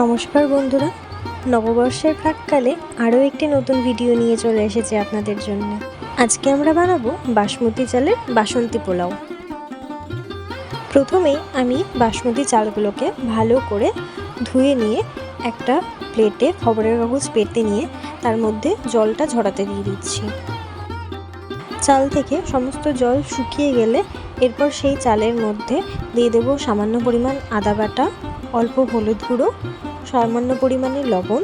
নমস্কার বন্ধুরা। নববর্ষের প্রাককালে আরও একটি নতুন ভিডিও নিয়ে চলে এসেছে আপনাদের জন্য। আজকে আমরা বানাবো বাসমতি চালের বাসন্তী পোলাও। প্রথমেই আমি বাসমতি চালগুলোকে ভালো করে ধুয়ে নিয়ে একটা প্লেটে খবরের কাগজ পেতে নিয়ে তার মধ্যে জলটা ঝরাতে দিয়ে দিচ্ছি। চাল থেকে সমস্ত জল শুকিয়ে গেলে এরপর সেই চালের মধ্যে দিয়ে দেবো সামান্য পরিমাণ আদা বাটা অল্প হলুদ গুঁড়ো, সামান্য পরিমাণে লবণ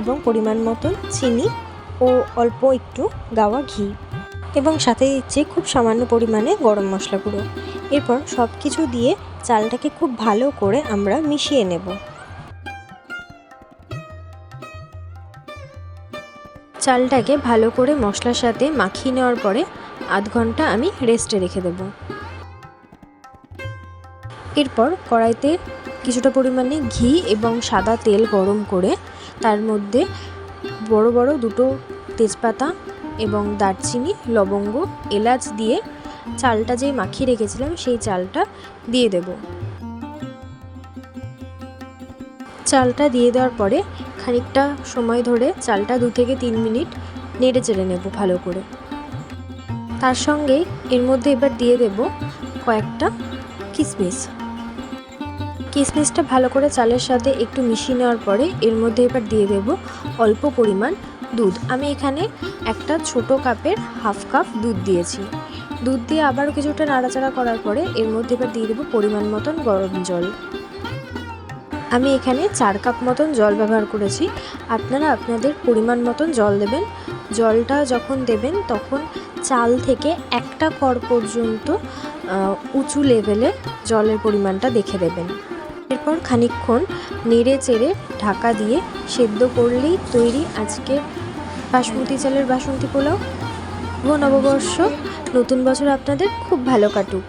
এবং পরিমাণ মতন চিনি ও অল্প একটু গাওয়া ঘি এবং সাথে দিচ্ছি খুব সামান্য পরিমাণে গরম মশলা গুঁড়ো। এরপর সব কিছু দিয়ে চালটাকে খুব ভালো করে আমরা মিশিয়ে নেব। চালটাকে ভালো করে মশলার সাথে মাখিয়ে নেওয়ার পরে আধ ঘণ্টা আমি রেস্টে রেখে দেব। এরপর কড়াইতে কিছুটা পরিমাণে ঘি এবং সাদা তেল গরম করে তার মধ্যে বড় বড় দুটো তেজপাতা এবং দারচিনি, লবঙ্গ, এলাচ দিয়ে চালটা যেই মাখিয়ে রেখেছিলাম সেই চালটা দিয়ে দেব। চালটা দিয়ে দেওয়ার পরে খানিকটা সময় ধরে চালটা দু থেকে তিন মিনিট নেড়ে চেড়ে নেব ভালো করে। তার সঙ্গে এর মধ্যে এবার দিয়ে দেব কয়েকটা কিশমিশ কিশমিশটা ভালো করে চালের সাথে একটু মিশিয়ে নেওয়ার পরে এর মধ্যে এবার দিয়ে দেব অল্প পরিমাণ দুধ। আমি এখানে একটা ছোট কাপের হাফ কাপ দুধ দিয়েছি। দুধ দিয়ে আবারও কিছুটা নাড়াচাড়া করার পরে এর মধ্যে এবার দিয়ে দেবো পরিমাণ মতন গরম জল। আমি এখানে চার কাপ মতন জল ব্যবহার করেছি। আপনারা আপনাদের পরিমাণ মতন জল দেবেন। জলটা যখন দেবেন তখন চাল থেকে একটা কর পর্যন্ত উঁচু লেভেলে জলের পরিমাণটা দেখে দেবেন। এরপর খানিকক্ষণ নেড়ে চেড়ে ঢাকা দিয়ে সেদ্ধ করলেই তৈরি আজকের বাসমতি চালের বাসন্তী পোলাও। নববর্ষ। নতুন বছর আপনাদের খুব ভালো কাটুক।